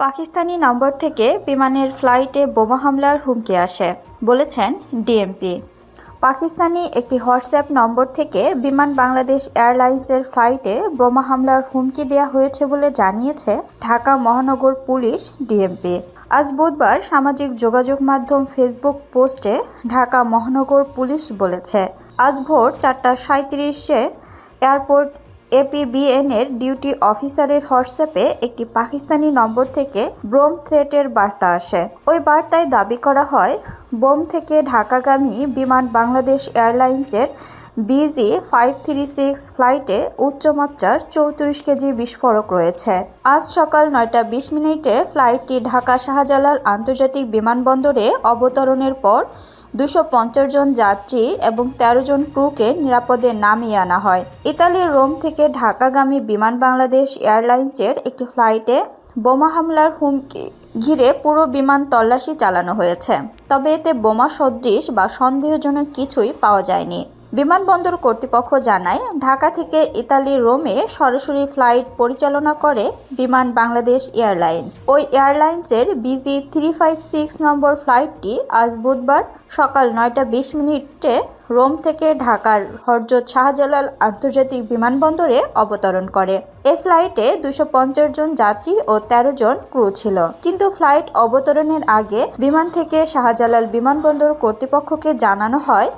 পাকিস্তানি নম্বর থেকে বিমানের ফ্লাইটে বোমা হামলার হুমকি আসে, বলেছেন ডিএমপি। পাকিস্তানি একটি হোয়াটসঅ্যাপ নম্বর থেকে বিমান বাংলাদেশ এয়ারলাইন্সের ফ্লাইটে বোমা হামলার হুমকি দেওয়া হয়েছে বলে জানিয়েছে ঢাকা মহানগর পুলিশ ডিএমপি। আজ বুধবার সামাজিক যোগাযোগ মাধ্যম ফেসবুক পোস্টে ঢাকা মহানগর পুলিশ বলেছে, আজ ভোর চারটা সাঁত্রিশে এয়ারপোর্ট এপিবিএন এর ডিউটি অফিসারের হোয়াটসঅ্যাপে একটি পাকিস্তানি নম্বর থেকে ব্রোম থ্রেটের বার্তা আসে। ওই বার্তায় দাবি করা হয়, বোম থেকে ঢাকাগামী বিমান বাংলাদেশ এয়ারলাইন্সের বিজি ফাইভ থ্রি সিক্স ফ্লাইটে উচ্চমাত্রার চৌত্রিশ কেজি বিস্ফোরক রয়েছে। আজ সকাল নয়টা বিশ মিনিটে ফ্লাইটটি ঢাকা শাহজালাল আন্তর্জাতিক বিমানবন্দরে অবতরণের পর দুশো জন যাত্রী এবং ১৩ জন ক্রুকে নিরাপদে নামিয়ে আনা হয়। ইতালির রোম থেকে ঢাকাগামী বিমান বাংলাদেশ এয়ারলাইন্সের একটি ফ্লাইটে বোমা হামলার হুমকি ঘিরে পুরো বিমান তল্লাশি চালানো হয়েছে। তবে এতে বোমা সদৃশ বা সন্দেহজনক কিছুই পাওয়া যায়নি। বিমানবন্দর কর্তৃপক্ষ জানায়, ঢাকা থেকে ইতালির রোমে সরাসরি ফ্লাইট পরিচালনা করে বিমান বাংলাদেশ এয়ারলাইন্স। ওই এয়ারলাইন্সের BG three five six number ফ্লাইটটি আজ বুধবার সকাল নয়টা বিশ মিনিটে রোম থেকে ঢাকার হরজত শাহজালাল আন্তর্জাতিক বিমানবন্দরে অবতরণ করে। এ ফ্লাইটে দুশো জন যাত্রী ও ১৩ জন ক্রু ছিল। কিন্তু ফ্লাইট অবতরণের আগে বিমান থেকে শাহজালাল বিমানবন্দর কর্তৃপক্ষকে জানানো হয়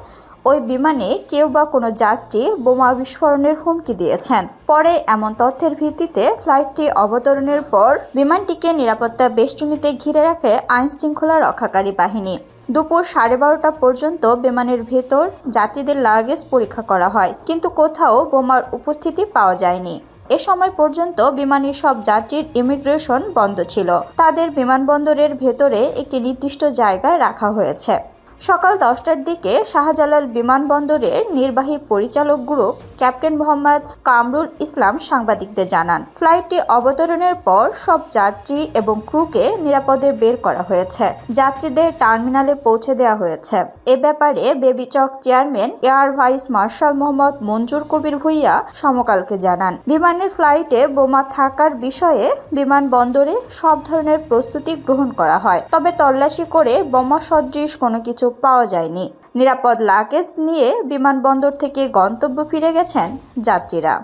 ওই বিমানে কেউ বা কোনো যাত্রী বোমা বিস্ফোরণের হুমকি দিয়েছেন। পরে এমন তথ্যের ভিত্তিতে ফ্লাইটটি অবতরণের পর বিমানটিকে নিরাপত্তা বেষ্টনীতে ঘিরে রাখে আইন শৃঙ্খলা রক্ষাকারী বাহিনী। দুপুর সাড়ে বারোটা পর্যন্ত বিমানের ভেতর যাত্রীদের লাগেজ পরীক্ষা করা হয়, কিন্তু কোথাও বোমার উপস্থিতি পাওয়া যায়নি। এ সময় পর্যন্ত বিমানের সব যাত্রীর ইমিগ্রেশন বন্ধ ছিল। তাদের বিমানবন্দরের ভেতরে একটি নির্দিষ্ট জায়গায় রাখা হয়েছে। সকাল দশটার দিকে শাহজালাল বিমানবন্দরের নির্বাহী পরিচালক গ্রুপ ক্যাপ্টেন মোহাম্মদ কামরুল ইসলাম সাংবাদিকদের জানান, ফ্লাইটটি অবতরণের পর সব যাত্রী এবং ক্রুকে নিরাপদে বের করা হয়েছে। যাত্রীদের টার্মিনালে পৌঁছে দেওয়া হয়েছে। এ ব্যাপারে বেবিচক chairman air vice marshal Mohammad Manjur Kabir Bhuiya সমকালকে জানান, বিমানের ফ্লাইটে বোমা থাকার বিষয়ে বিমানবন্দরে সব ধরনের প্রস্তুতি গ্রহণ করা হয়, তবে তল্লাশি করে বোমা সদৃশ কোনো কিছু পাওয়া যায়নি। নিরাপদ লাগেজ নিয়ে বিমানবন্দর থেকে গন্তব্য ফিরে গেছেন যাত্রীরা।